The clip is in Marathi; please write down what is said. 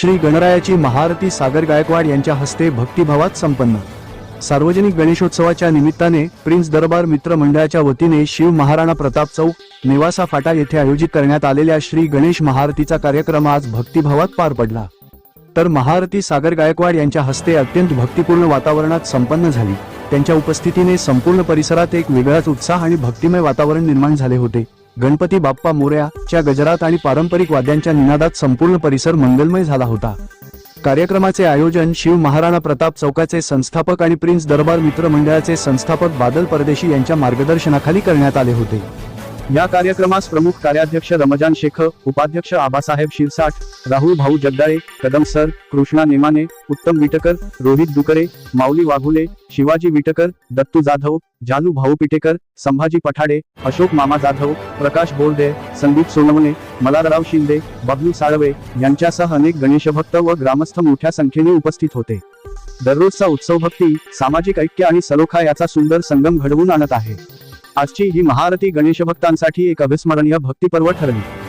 श्री गणरायाची महाआरती सागर गायकवाड यांच्या हस्ते भक्तिभावात संपन्न. सार्वजनिक गणेशोत्सवाच्या निमित्ताने प्रिन्स दरबार मित्र मंडळाच्या वतीने शिव महाराणा प्रताप चौक नेवासा फाटा येथे आयोजित करण्यात आलेल्या श्री गणेश महाआरतीचा कार्यक्रम आज भक्तिभावात पार पडला. तर महाआरती सागर गायकवाड यांच्या हस्ते अत्यंत भक्तिपूर्ण वातावरणात संपन्न झाली. त्यांच्या उपस्थितीने संपूर्ण परिसरात एक वेगळाच उत्साह आणि भक्तिमय वातावरण निर्माण झाले होते. गणपती बाप्पा मोरया च्या गजरात आणि पारंपरिक वाद्यांच्या निनादात संपूर्ण परिसर मंगलमय झाला होता. कार्यक्रमाचे आयोजन शिव महाराणा प्रताप चौकाचे संस्थापक आणि प्रिन्स दरबार मित्र मंडळाचे संस्थापक बादल परदेशी यांच्या मार्गदर्शनाखाली करण्यात आले होते. या कार्यक्रमास प्रमुख कार्याध्यक्ष रमजान शेख उपाध्यक्ष आबासाहेब शिरसाट राहुल भाऊ जगदाळे कदम सर कृष्णा नेमाने उत्तम विटकर रोहित दुकरे माऊली वाघुले शिवाजी विटकर दत्तू जाधव जालू भाऊ पिटेकर संभाजी पठाडे अशोक मामा जाधव प्रकाश बोरदे संदीप सोनवणे मलारराव शिंदे बबलू साळवे यांच्यासह अनेक गणेशभक्त व ग्रामस्थ मोठ्या संख्येने उपस्थित होते. दररोजचा उत्सव भक्ती सामाजिक ऐक्य आणि सलोखा याचा सुंदर संगम घडवून आणत आहे. आजची ही महाआरती गणेशभक्तांसाठी एक अविस्मरणीय भक्तिपर्व ठरली.